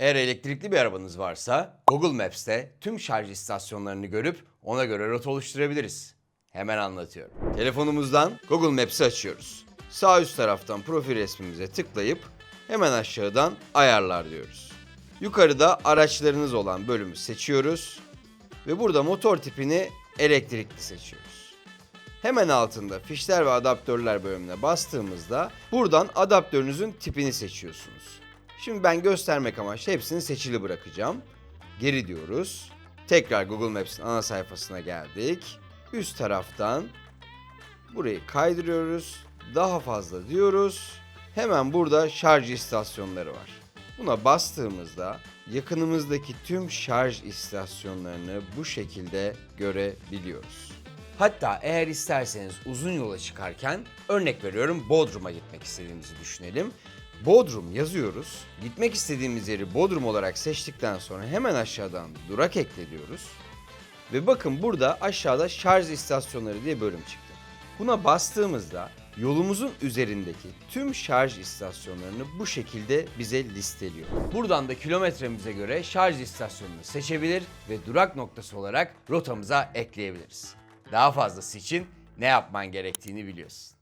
Eğer elektrikli bir arabanız varsa Google Maps'te tüm şarj istasyonlarını görüp ona göre rota oluşturabiliriz. Hemen anlatıyorum. Telefonumuzdan Google Maps'i açıyoruz. Sağ üst taraftan profil resmimize tıklayıp hemen aşağıdan ayarlar diyoruz. Yukarıda araçlarınız olan bölümü seçiyoruz ve burada motor tipini elektrikli seçiyoruz. Hemen altında fişler ve adaptörler bölümüne bastığımızda buradan adaptörünüzün tipini seçiyorsunuz. Şimdi ben göstermek amaçlı hepsini seçili bırakacağım. Geri diyoruz. Tekrar Google Maps'in ana sayfasına geldik. Üst taraftan burayı kaydırıyoruz. Daha fazla diyoruz. Hemen burada şarj istasyonları var. Buna bastığımızda yakınımızdaki tüm şarj istasyonlarını bu şekilde görebiliyoruz. Hatta eğer isterseniz uzun yola çıkarken örnek veriyorum Bodrum'a gitmek istediğimizi düşünelim. Bodrum yazıyoruz. Gitmek istediğimiz yeri Bodrum olarak seçtikten sonra hemen aşağıdan durak ekle diyoruz. Ve bakın burada aşağıda şarj istasyonları diye bölüm çıktı. Buna bastığımızda yolumuzun üzerindeki tüm şarj istasyonlarını bu şekilde bize listeliyor. Buradan da kilometremize göre şarj istasyonunu seçebilir ve durak noktası olarak rotamıza ekleyebiliriz. Daha fazlası için ne yapman gerektiğini biliyorsun.